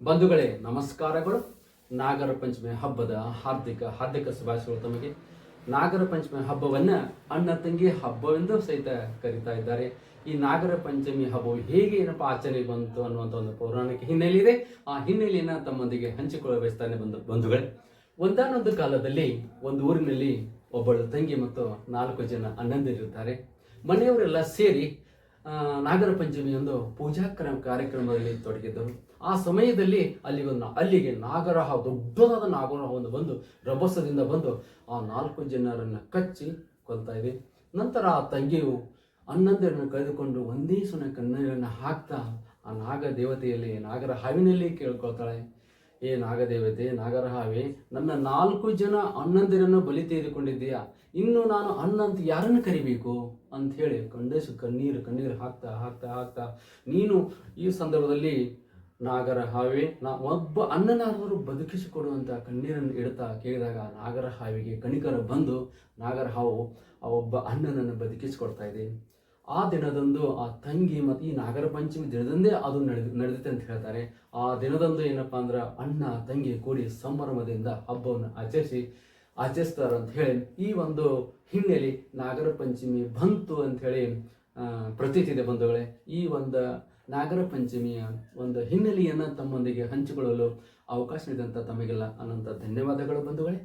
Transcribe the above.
ಬಂಧುಗಳೇ, ನಮಸ್ಕಾರಗಳು. ನಾಗರ ಪಂಚಮಿ ಹಬ್ಬದ ಹಾರ್ದಿಕ ಹಾರ್ದಿಕ ಶುಭಾಶಯಗಳು ತಮಗೆ. ನಾಗರ ಪಂಚಮಿ ಹಬ್ಬವನ್ನ ಅಣ್ಣ ತಂಗಿ ಹಬ್ಬವೆಂದು ಸಹಿತ ಕರೀತಾ ಇದ್ದಾರೆ. ಈ ನಾಗರ ಪಂಚಮಿ ಹಬ್ಬವು ಹೇಗೆ ಏನಪ್ಪ ಆಚರಣೆ ಬಂತು ಅನ್ನುವಂಥ ಒಂದು ಪೌರಾಣಿಕ ಹಿನ್ನೆಲೆ ಇದೆ ಆ ಹಿನ್ನೆಲೆಯನ್ನು ತಮ್ಮೊಂದಿಗೆ ಹಂಚಿಕೊಳ್ಳ ಬಯಸ್ತಾನೆ ಬಂದು ಬಂಧುಗಳೇ. ಒಂದಾನೊಂದು ಕಾಲದಲ್ಲಿ ಒಂದು ಊರಿನಲ್ಲಿ ಒಬ್ಬಳು ತಂಗಿ ಮತ್ತು ನಾಲ್ಕು ಜನ ಅಣ್ಣಂದಿರಿರ್ತಾರೆ ಮನೆಯವರೆಲ್ಲ ಸೇರಿ ನಾಗರ ಪಂಚಮಿ ಒಂದು ಪೂಜಾ ಕ್ರಮ ಕಾರ್ಯಕ್ರಮದಲ್ಲಿ ತೊಡಗಿದ್ದರು ಆ ಸಮಯದಲ್ಲಿ ಅಲ್ಲಿ ಒಂದು ಅಲ್ಲಿಗೆ ನಾಗರಹ ದೊಡ್ಡದಾದ ನಾಗರಹ ಒಂದು ಬಂದು, ರಭಸದಿಂದ ಬಂದು ಆ ನಾಲ್ಕು ಜನರನ್ನು ಕಚ್ಚಿ ಕೊಲ್ತಾ ಇದೆ. ನಂತರ ಆ ತಂಗಿಯು ಹನ್ನೊಂದರನ್ನು ಕರೆದುಕೊಂಡು ಒಂದೇ ಸುನ ಕಣ್ಣೀರನ್ನು ಹಾಕ್ತಾ ಆ ನಾಗ ದೇವತೆಯಲ್ಲಿ, ನಾಗರ ಹಾವಿನಲ್ಲಿ ಕೇಳ್ಕೊಳ್ತಾಳೆ. ಏ ನಾಗದೇವತೆ, ನಾಗರಹಾವೆ, ನನ್ನ ನಾಲ್ಕು ಜನ ಅಣ್ಣಂದಿರನ್ನು ಬಲಿ ತೆಗೆದುಕೊಂಡಿದ್ದೀಯಾ? ಇನ್ನು ನಾನು ಅಣ್ಣ ಅಂತ ಯಾರನ್ನು ಕರಿಬೇಕು? ಅಂತ ಹೇಳಿ ಕಂಡೇಶು ಕಣ್ಣೀರು ಕಣ್ಣೀರು ಹಾಕ್ತಾ ಹಾಕ್ತಾ ಹಾಕ್ತಾ, ನೀನು ಈ ಸಂದರ್ಭದಲ್ಲಿ ನಾಗರ ಹಾವೆ ನಾ ಒಬ್ಬ ಅಣ್ಣನಾದರೂ ಬದುಕಿಸಿಕೊಡುವಂಥ ಕಣ್ಣೀರನ್ನು ಇಡ್ತಾ ಕೇಳಿದಾಗ ನಾಗರ ಹಾವಿಗೆ ಕಣಿಕರ ಬಂದು ನಾಗರ ಹಾವು ಆ ಒಬ್ಬ ಅಣ್ಣನನ್ನು ಬದುಕಿಸಿಕೊಡ್ತಾ ಇದೆ. ಆ ದಿನದಂದು ಆ ತಂಗಿ ಮತ್ತು ಈ ನಾಗರ ಪಂಚಮಿ ದಿನದಂದೇ ಅದು ನಡೆದು, ನಡೆದಿದೆ ಅಂತ ಹೇಳ್ತಾರೆ. ಆ ದಿನದಂದು ಏನಪ್ಪ ಅಂದ್ರೆ ಅಣ್ಣ, ತಂಗಿ ಕೂಡಿ ಸಂಭ್ರಮದಿಂದ ಹಬ್ಬವನ್ನು ಆಚರಿಸಿ, ಆಚರಿಸ್ತಾರೆ ಅಂತ ಹೇಳಿ ಈ ಒಂದು ಹಿನ್ನೆಲೆ ನಾಗರ ಪಂಚಮಿ ಬಂತು ಅಂತ ಹೇಳಿ ಪ್ರತೀತಿ ಇದೆ ಬಂಧುಗಳೇ. ಈ ಒಂದು ನಾಗರ ಪಂಚಮಿಯ ಒಂದು ಹಿನ್ನೆಲೆಯನ್ನು ತಮ್ಮೊಂದಿಗೆ ಹಂಚಿಕೊಳ್ಳಲು ಅವಕಾಶ ನೀಡಿದಂಥ ತಮಗೆಲ್ಲ ಅನಂತ ಧನ್ಯವಾದಗಳು ಬಂಧುಗಳೇ.